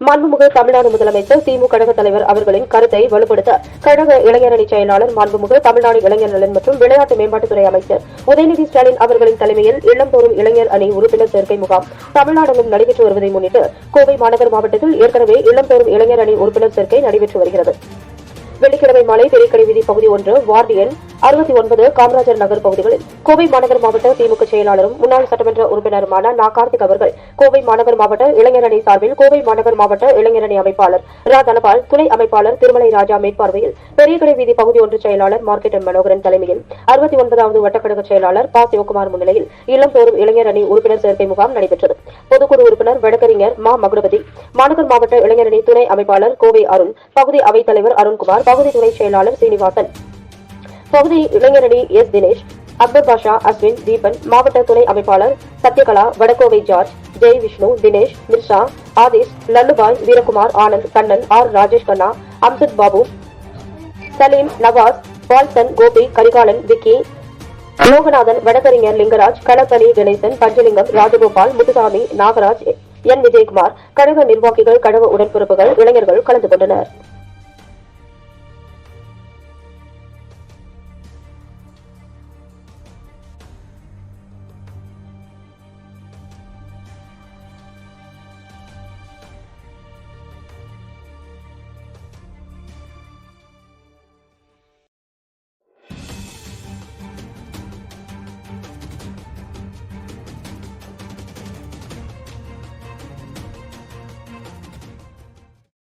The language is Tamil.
மாண்புமிகு தமிழ்நாடு முதலமைச்சர் திமுக கழக தலைவர் அவர்களின் கருத்தை வலுப்படுத்த கழக இளைஞரணி செயலாளர் மாண்புமிகு தமிழ்நாடு இளைஞர் நலன் மற்றும் விளையாட்டு மேம்பாட்டுத்துறை அமைச்சர் உதயநிதி ஸ்டாலின் அவர்களின் தலைமையில் இல்லந்தோறும் இளைஞர் அணி உறுப்பினர் சேர்க்கை முகாம் தமிழ்நாடெங்கும் நடைபெற்று வருவதை முன்னிட்டு கோவை மாநகர் மாவட்டத்தில் ஏற்கனவே இல்லந்தோறும் இளைஞர் அணி உறுப்பினர் சேர்க்கை நடைபெற்று வருகிறது. வெள்ளிக்கிழமை மாலை பெரியக்கடை வீதி பகுதி ஒன்று வார்டு எண் அறுபத்தி ஒன்பது காமராஜர் நகர் பகுதிகளில் கோவை மாநகர் மாவட்ட திமுக செயலாளரும் முன்னாள் சட்டமன்ற உறுப்பினருமான நா கார்த்திக் அவர்கள் கோவை மாநகர் மாவட்ட இளைஞரணி சார்பில் கோவை மாநகர் மாவட்ட இளைஞரணி அமைப்பாளர் ரா. தனபால் துணை அமைப்பாளர் திருமலை ராஜா மேற்பார்வையில் பெரியகடை வீதி பகுதி ஒன்று செயலாளர் மார்க்கெட்டன் மனோகரன் தலைமையில் அறுபத்தி ஒன்பதாவது வட்டக்கழக செயலாளர் பா. சிவகுமார் முன்னிலையில் இளம்பெறும் இளைஞரணி உறுப்பினர் சேர்க்கை முகாம் நடைபெற்றது. பொதுக்குழு உறுப்பினர் வழக்கறிஞர் மா. மகுடபதி மாநகர் மாவட்ட இளைஞரணி துணை அமைப்பாளர் கோவை அருண் பகுதி அவைத் தலைவர் அருண்குமார் பகுதி துணை செயலாளர் சீனிவாசன் பகுதி இளைஞரணி எஸ் தினேஷ் அக்பர் பாஷா அஸ்வின் தீபன் மாவட்ட துணை அமைப்பாளர் சத்யகலா வடகோவை ஜார்ஜ் ஜெய் விஷ்ணு தினேஷ் மிர்ஷா ஆதேஷ் லல்லுபாய் வீரகுமார் ஆனந்த் கண்ணன் ஆர் ராஜேஷ் கண்ணா அம்சத் பாபு சலீம் நவாஸ் பால்சன் கோபி கரிகாலன் விக்கி லோகநாதன் வடகறிஞர் லிங்கராஜ் களப்பலி கணேசன் பஞ்சலிங்கம் ராஜகோபால் முத்துசாமி நாகராஜ் என். விஜயகுமார் கழக நிர்வாகிகள் கழக உடன்பிறப்புகள் இளைஞர்கள் கலந்து கொண்டனர்.